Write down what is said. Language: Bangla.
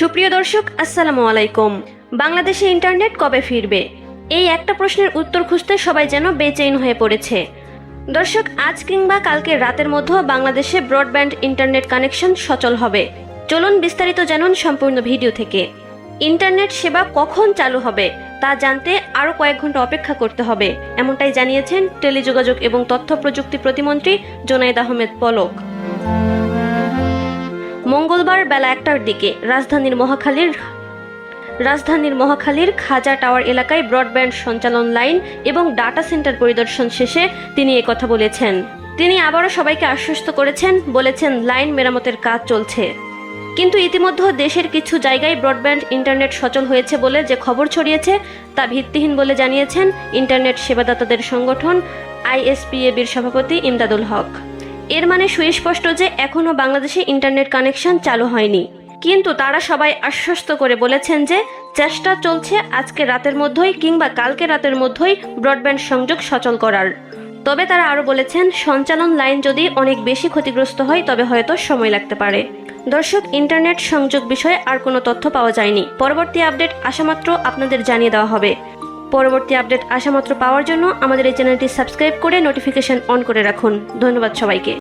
সুপ্রিয় দর্শক, আসসালামু আলাইকুম। বাংলাদেশে ইন্টারনেট কবে ফিরবে? এই একটা প্রশ্নের উত্তর খুঁজতে সবাই যেন বেচেইন হয়ে পড়েছে। দর্শক, আজ কিংবা কালকে রাতের মধ্যে বাংলাদেশে ব্রডব্যান্ড ইন্টারনেট কানেকশন সচল হবে। চলুন বিস্তারিত জানুন সম্পূর্ণ ভিডিও থেকে। ইন্টারনেট সেবা কখন চালু হবে, তা জানতে আরও কয়েক ঘণ্টা অপেক্ষা করতে হবে, এমনটাই জানিয়েছেন টেলিযোগাযোগ এবং তথ্য প্রযুক্তি প্রতিমন্ত্রী জোনাইদ আহমেদ পলক। মঙ্গলবার বেলা একটার দিকে রাজধানীর মহাখালীর রাজধানীর মহাখালীর খাজা টাওয়ার এলাকায় ব্রডব্যান্ড সঞ্চালন লাইন এবং ডাটা সেন্টার পরিদর্শন শেষে তিনি কথা বলেছেন। তিনি আবারও সবাইকে আশ্বস্ত করেছেন, বলেছেন লাইন মেরামতের কাজ চলছে। কিন্তু ইতিমধ্যে দেশের কিছু জায়গায় ব্রডব্যান্ড ইন্টারনেট সচল হয়েছে বলে যে খবর ছড়িয়েছে তা ভিত্তিহীন বলে জানিয়েছেন ইন্টারনেট সেবাদাতাদের সংগঠন আইএসপিএবির সভাপতি ইমদাদুল হক। এর মানে সুস্পষ্ট যে এখনও বাংলাদেশে ইন্টারনেট কানেকশন চালু হয়নি। কিন্তু তারা সবাই আশ্বস্ত করে বলেছেন যে চেষ্টা চলছে আজকে রাতের মধ্যেই কিংবা কালকে রাতের মধ্যেই ব্রডব্যান্ড সংযোগ সচল করার। তবে তারা আরও বলেছেন, সঞ্চালন লাইন যদি অনেক বেশি ক্ষতিগ্রস্ত হয়, তবে হয়তো সময় লাগতে পারে। দর্শক ইন্টারনেট সংযোগ বিষয়ে আর কোনো তথ্য পাওয়া যায়নি। পরবর্তী আপডেট আসামাত্র আপনাদের জানিয়ে দেওয়া হবে। পরবর্তী আপডেট আসামাত্র পাওয়ার জন্য আমাদের এই চ্যানেলটি সাবস্ক্রাইব করে নোটিফিকেশন অন করে রাখুন। ধন্যবাদ সবাইকে।